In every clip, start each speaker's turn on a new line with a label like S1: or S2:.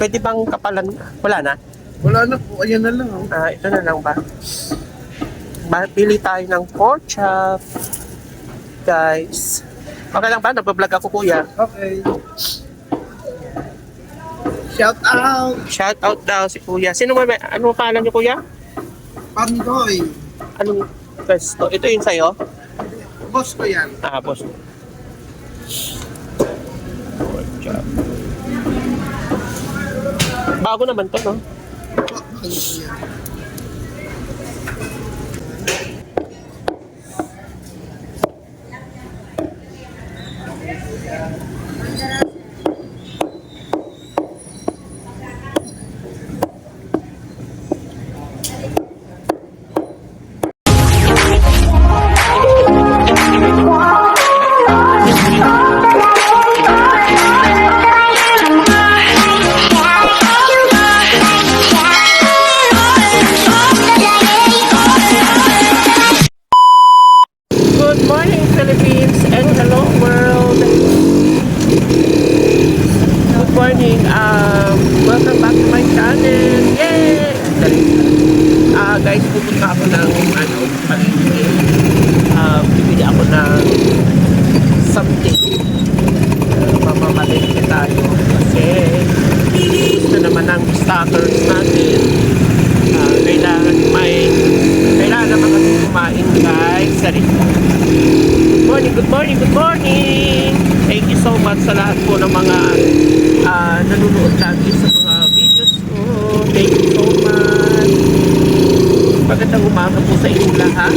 S1: Pwede bang kapalan? Wala na?
S2: Wala na po, ayan na lang. Oh.
S1: Ah, ito na lang ba? Pili tayo ng pork chop. Guys. Okay lang ba? Nagbablog ako kuya.
S2: Okay. Shout out!
S1: Shout out daw si kuya. Sino ba? Ano pangalan niyo kuya?
S2: Pandoy!
S1: Anong pwesto? Ito yung sa'yo?
S2: Boss ko yan.
S1: Ah, boss. Pork Bago naman to, no? Morning good morning good morning. Thank you so much sa lahat po ng mga ah, nanonood lagi sa mga videos ko. Thank you so much. Magandang umaga po sa inyo lahat.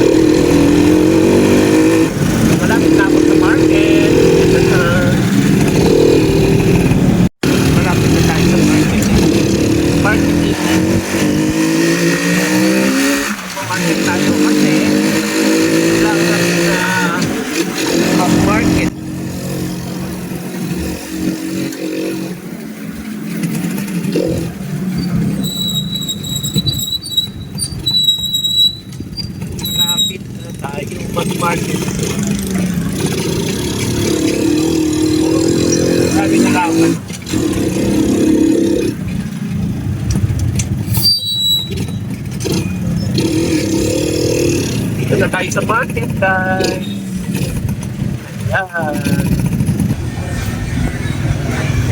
S1: Malapit na ako sa market. Malapit na tayo sa market. Market tayo kasi kailangan natin na mag-market. Malapit na tayo mag-market. Sabi na tayo sa market, guys. Ayan.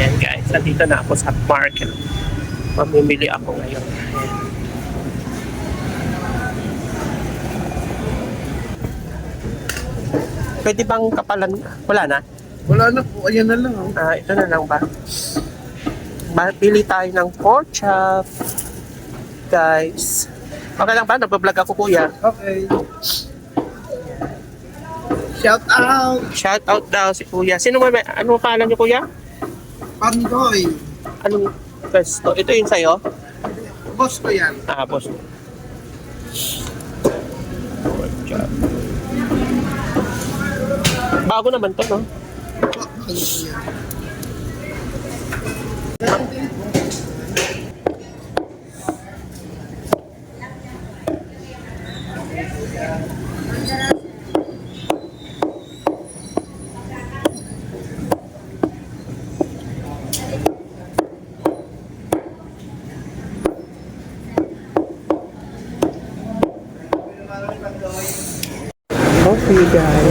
S1: Ayan, guys. Nandito na ako sa market. Mamimili ako ngayon. Pwede bang kapalan? Wala na?
S2: Wala na po, ayan na lang. Oh.
S1: Ah, ito na lang ba? pili tayo ng pork chop. Guys. Okay lang ba? Nagbablog ako kuya.
S2: Okay. Shout out!
S1: Shout out daw si kuya. Sino ba? may- Ano pangalan niyo kuya?
S2: Pandoy!
S1: Anong pwesto? Ito yung sa'yo?
S2: Boss ko yan.
S1: Ah, boss. Pork chop. Bago naman to, no?
S2: Po, bakit ko yan?
S1: Coffee, guys.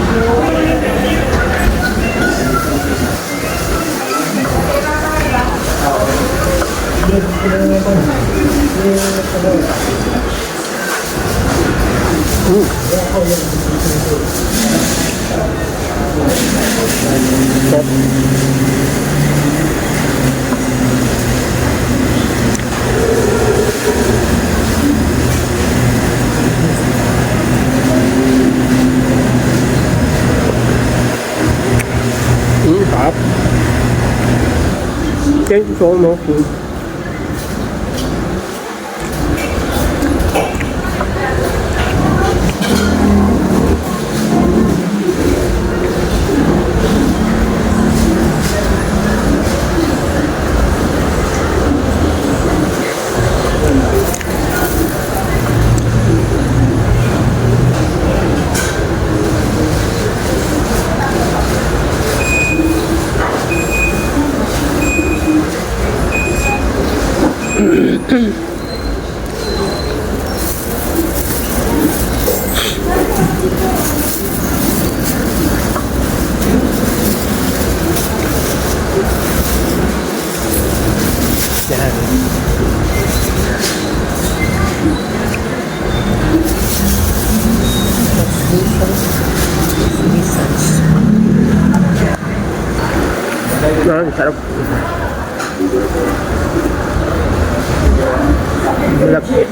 S1: Thank you for all my. Yan. Ang sarap. Malapit.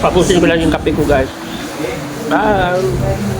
S1: Pabusin ko lang yung kape ko guys. Bye!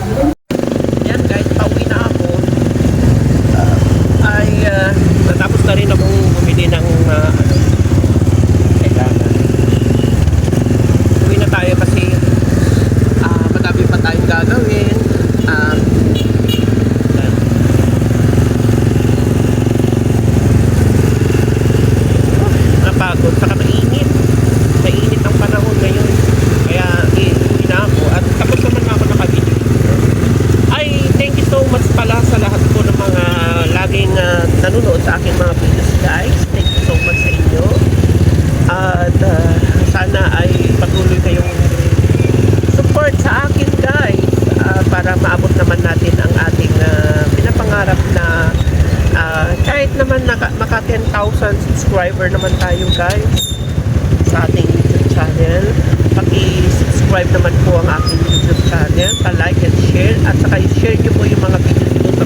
S1: sa aking mga videos guys. Thank you so much sa inyo. At uh, sana ay patuloy kayong support sa akin guys uh, para maabot naman natin ang ating uh, pinapangarap na uh, kahit naman naka, maka 10,000 subscriber naman tayo guys sa ating YouTube channel. Paki-subscribe naman po ang aking YouTube channel. Pa-like and share at saka i-share nyo po yung mga videos ko sa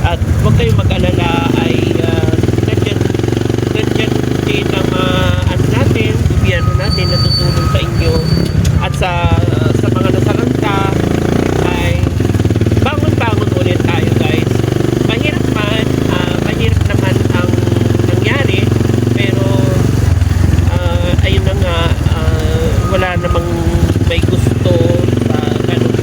S1: at huwag kayong mag-alala ay uh, nandiyan din ang uh, ano natin, gobyerno natin na sa inyo at sa ah, sa mga nasalanta ay bangon-bangon ulit tayo guys. Mahirap man, ah, mahirap naman ang nangyari pero ah, ayun na wala namang may gusto sa uh, ganun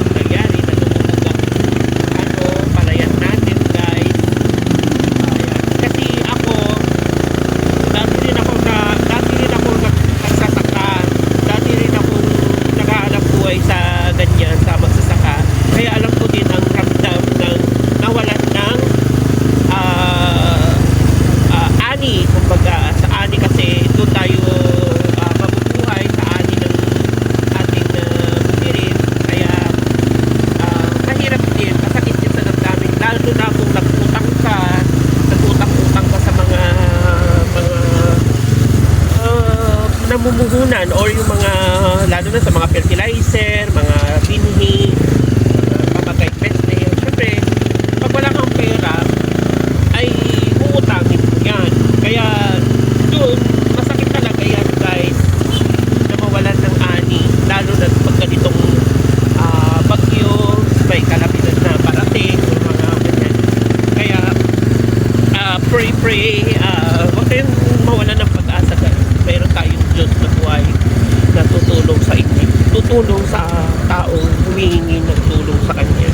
S1: taong humihingi ng tulong sa kanya.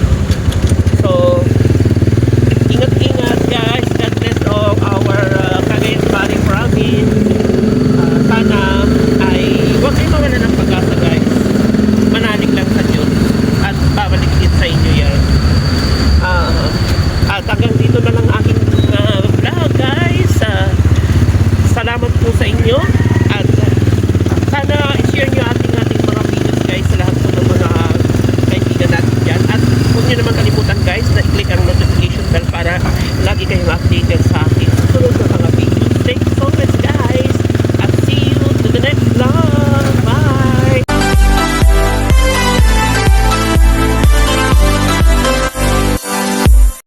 S1: So, ingat-ingat guys. God bless of our uh, Cagayan Valley province. Uh, sana ay huwag kayo mawala ng pag-asa guys. Manalig lang sa Diyos at babalik din sa inyo yan. Uh, at hanggang dito na lang aking uh, vlog guys. Uh, salamat po sa inyo at uh, sana i-share nyo at naman kalimutan guys na i-click ang notification bell para lagi kayong updated sa akin